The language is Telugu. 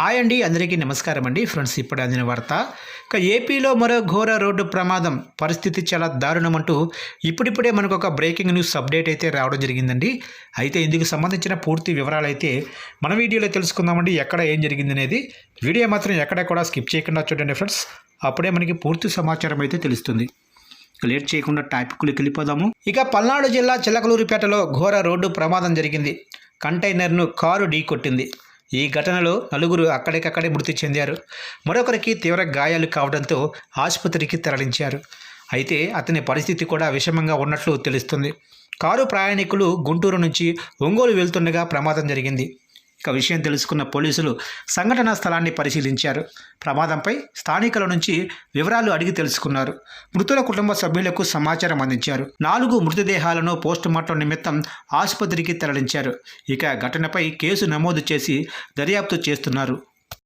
హాయ్ అండి అందరికీ నమస్కారం అండి. ఫ్రెండ్స్ ఇప్పుడు అందిన వార్త. ఇక ఏపీలో మరో ఘోర రోడ్డు ప్రమాదం. పరిస్థితి చాలా దారుణం అంటూ ఇప్పుడిప్పుడే మనకు ఒక బ్రేకింగ్ న్యూస్ అప్డేట్ అయితే రావడం జరిగిందండి. అయితే ఇందుకు సంబంధించిన పూర్తి వివరాలు అయితే మన వీడియోలో తెలుసుకుందామండి ఎక్కడ ఏం జరిగింది అనేది వీడియో మాత్రం ఎక్కడ కూడా స్కిప్ చేయకుండా చూడండి ఫ్రెండ్స్. అప్పుడే మనకి పూర్తి సమాచారం అయితే తెలుస్తుంది. లేట్ చేయకుండా టాపిక్లోకి వెళ్ళిపోదాము. ఇక పల్నాడు జిల్లా చిలకలూరిపేటలో ఘోర రోడ్డు ప్రమాదం జరిగింది. కంటైనర్ను కారు ఢీకొట్టింది. ఈ ఘటనలో నలుగురు అక్కడికక్కడే మృతి చెందారు. మరొకరికి తీవ్ర గాయాలు కావడంతో ఆసుపత్రికి తరలించారు. అయితే అతని పరిస్థితి కూడా విషమంగా ఉన్నట్లు తెలుస్తుంది. కారు ప్రయాణికులు గుంటూరు నుంచి ఒంగోలు వెళ్తుండగా ప్రమాదం జరిగింది. ఇక విషయం తెలుసుకున్న పోలీసులు సంఘటనా స్థలాన్ని పరిశీలించారు. ప్రమాదంపై స్థానికుల నుంచి వివరాలు అడిగి తెలుసుకున్నారు. మృతుల కుటుంబ సభ్యులకు సమాచారం అందించారు. నాలుగు మృతదేహాలను పోస్టుమార్టం నిమిత్తం ఆసుపత్రికి తరలించారు. ఇక ఘటనపై కేసు నమోదు చేసి దర్యాప్తు చేస్తున్నారు.